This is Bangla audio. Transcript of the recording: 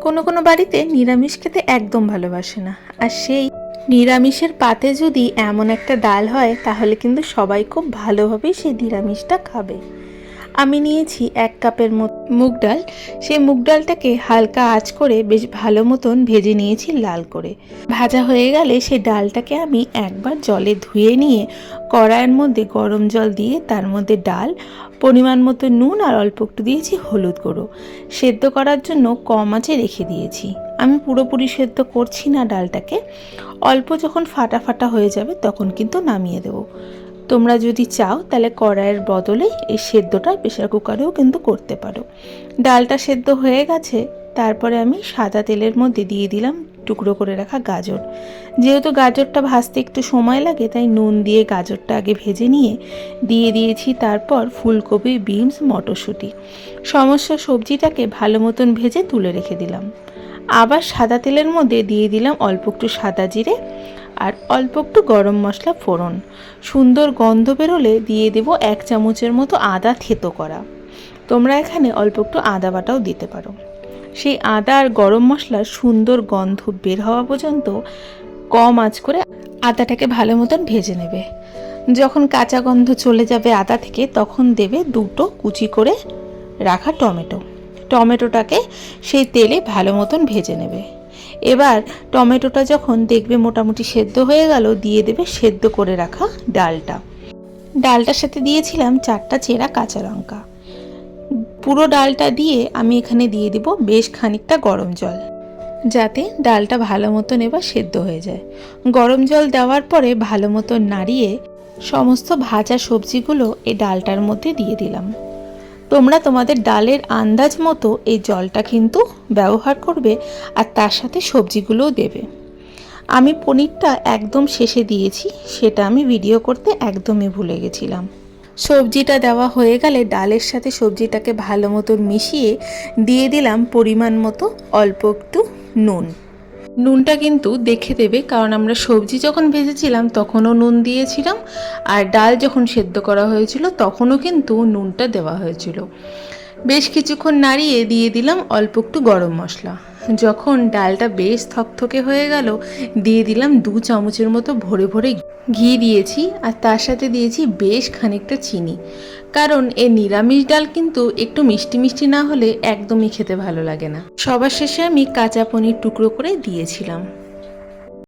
কোনো কোনো বাড়িতে নিরামিষ খেতে একদম ভালোবাসে না। আর সেই নিরামিষের পাতে যদি এমন একটা ডাল হয়, তাহলে কিন্তু সবাই খুব ভালোভাবেই সেই নিরামিষটা খাবে। আমি নিয়েছি এক কাপের মুগ ডাল। সেই মুগ ডালটাকে হালকা আঁচ করে বেশ ভালো মতন ভেজে নিয়েছি লাল করে। ভাজা হয়ে গেলে সেই ডালটাকে আমি একবার জলে ধুয়ে নিয়ে কড়াইয়ের মধ্যে গরম জল দিয়ে তার মধ্যে ডাল, পরিমাণ মতো নুন আর অল্প একটু দিয়েছি হলুদ গুঁড়ো। সেদ্ধ করার জন্য কম আঁচে রেখে দিয়েছি। আমি পুরোপুরি সেদ্ধ করছি না ডালটাকে। অল্প যখন ফাটা ফাটা হয়ে যাবে তখন কিন্তু নামিয়ে দেবো। তোমরা যদি চাও, তাহলে কড়াইয়ের বদলে এই সেদ্ধটা প্রেশার কুকারেও কিন্তু করতে পারো। ডালটা সেদ্ধ হয়ে গেছে, তারপরে আমি সাদা তেলের মধ্যে দিয়ে দিলাম টুকরো করে রাখা গাজর। যেহেতু গাজরটা ভাজতে একটু সময় লাগে, তাই নুন দিয়ে গাজরটা আগে ভেজে নিয়ে দিয়ে দিয়েছি তারপর ফুলকপি, বিনস, মটরশুঁটি। সমস্ত সবজিটাকে ভালো মতন ভেজে তুলে রেখে দিলাম। আবার সাদা তেলের মধ্যে দিয়ে দিলাম অল্প একটু সাদা জিরে আর অল্প একটু গরম মশলা ফোড়ন। সুন্দর গন্ধ বেরোলে দিয়ে দেব এক চামচের মতো আদা থেতো করা। তোমরা এখানে অল্প একটু আদা বাটাও দিতে পারো। সেই আদা আর গরম মশলার সুন্দর গন্ধ বের হওয়া পর্যন্ত কম আঁচ করে আদাটাকে ভালো মতন ভেজে নেবে। যখন কাঁচা গন্ধ চলে যাবে আদা থেকে, তখন দেবে দুটো কুচি করে রাখা টমেটো। টমেটোটাকে সেই তেলে ভালো মতন ভেজে নেবে। এবার টমেটোটা যখন দেখবে মোটামুটি সেদ্ধ হয়ে গেল, দিয়ে দেবে সেদ্ধ করে রাখা ডালটা। ডালটার সাথে দিয়েছিলাম চারটা চেরা কাঁচা লঙ্কা। পুরো ডালটা দিয়ে আমি এখানে দিয়ে দিব বেশ খানিকটা গরম জল। যাতে ডালটা ভালো মতন এবার সেদ্ধ হয়ে যায়। গরম জল দেওয়ার পরে ভালো মতো নাড়িয়ে সমস্ত ভাজা সবজিগুলো এই ডালটার মধ্যে দিয়ে দিলাম। তোমরা তোমাদের ডালের আন্দাজ মতো এই জলটা কিন্তু ব্যবহার করবে আর তার সাথে সবজিগুলোও দেবে। আমি পনিরটা একদম শেষে দিয়েছি, সেটা আমি ভিডিও করতে একদমই ভুলে গেছিলাম। সবজিটা দেওয়া হয়ে গেলে ডালের সাথে সবজিটাকে ভালো মতো মিশিয়ে দিয়ে দিলাম পরিমাণ মতো অল্প একটু নুন। নুনটা কিন্তু দেখে দেবে, কারণ আমরা সবজি যখন ভেজেছিলাম তখনও নুন দিয়েছিলাম, আর ডাল যখন সেদ্ধ করা হয়েছিল তখনও কিন্তু নুনটা দেওয়া হয়েছিল। বেশ কিছুক্ষণ নাড়িয়ে দিয়ে দিলাম অল্প একটু গরম মশলা। যখন ডালটা বেশ থকথকে হয়ে গেল, দিয়ে দিলাম দু চামচের মতো ভরে ভরে ঘি দিয়েছি আর তার সাথে দিয়েছি বেশ খানিকটা চিনি। কারণ এ নিরামিষ ডাল কিন্তু একটু মিষ্টি মিষ্টি না হলে একদমই খেতে ভালো লাগে না। সবার শেষে আমি কাঁচা পনির টুকরো করে দিয়েছিলাম।